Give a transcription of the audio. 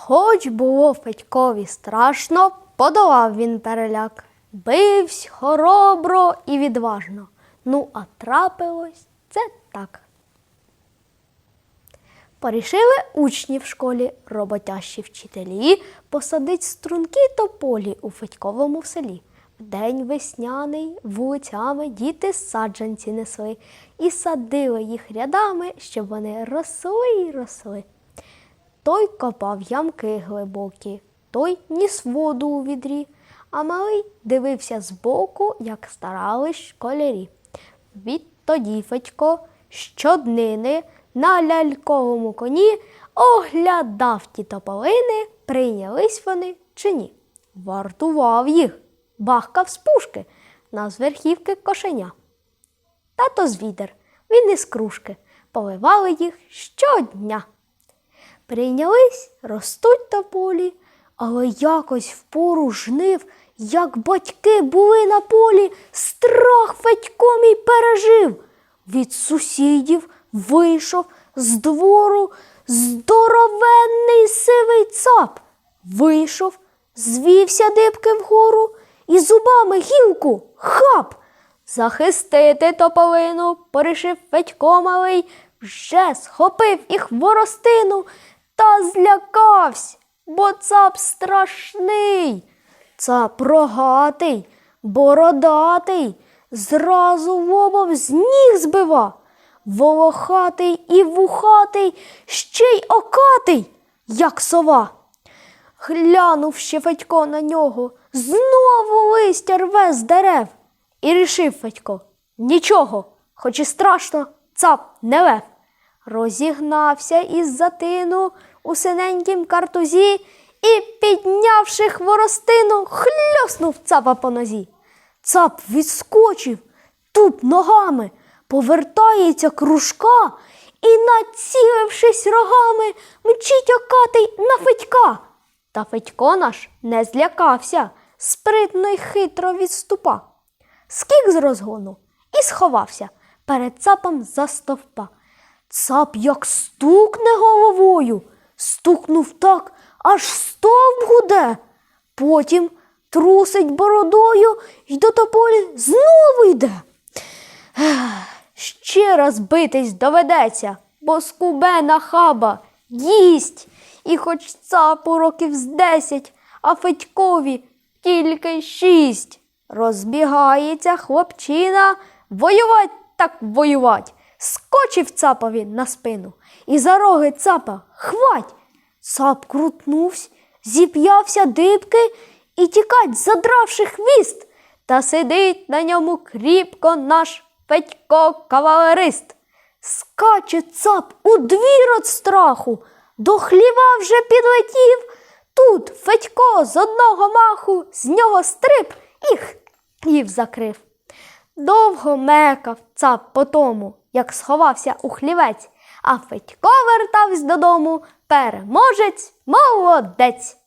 Хоч було Федькові страшно, подолав він переляк. Бивсь хоробро і відважно. Ну, а трапилось це так. Порішили учні в школі, роботящі вчителі, посадить струнки тополі у Федьковому селі. День весняний вулицями діти саджанці несли і садили їх рядами, щоб вони росли й росли. Той копав ямки глибокі, той ніс воду у відрі, а малий дивився збоку, як старались школярі. Відтоді Федько щоднини на ляльковому коні оглядав ті тополини, прийнялись вони чи ні. Вартував їх, бахкав з пушки на з верхівки кошеня. Тато з відер, він із кружки, поливали їх щодня. Прийнялись, ростуть тополі, але якось в пору жнив, як батьки були на полі, страх Федько мій пережив. Від сусідів вийшов з двору здоровенний сивий цап. Вийшов, звівся дибки вгору і зубами гілку хап. Захистити тополину, порішив Федько малий, вже схопив і хворостину та злякавсь, бо цап страшний. Цап рогатий, бородатий, зразу лобом з ніг збива, волохатий і вухатий, ще й окатий, як сова. Глянув ще Федько на нього, знову листя рве з дерев. І рішив Федько, нічого, хоч і страшно, цап не лев. Розігнався із затину у синенькім картузі і, піднявши хворостину, хльоснув цапа по нозі. Цап відскочив, туп ногами, повертається кружка і, націлившись рогами, мчить окатий на Федька. Та Федько наш не злякався, спритно й хитро відступа. Скік з розгону і сховався перед цапом за стовпа. Цап як стукне головою, стукнув так, аж стовп гуде. Потім трусить бородою й до тополі знову йде. Ще раз битись доведеться, бо скубе нахаба їсть. І хоч цапу років з десять, а Федькові тільки шість. Розбігається хлопчина, воювать так воювать. Скочив цапові на спину і за роги цапа хвать. Цап крутнувся, зіп'явся дибки і тікать, задравши хвіст, та сидить на ньому кріпко наш Федько кавалерист. Скаче цап у двір від страху, до хліва вже підлетів. Тут Федько з одного маху з нього стрип і хлів закрив. Довго мекав цап по тому, як сховався у хлівець, а Федько вертався додому, переможець, молодець.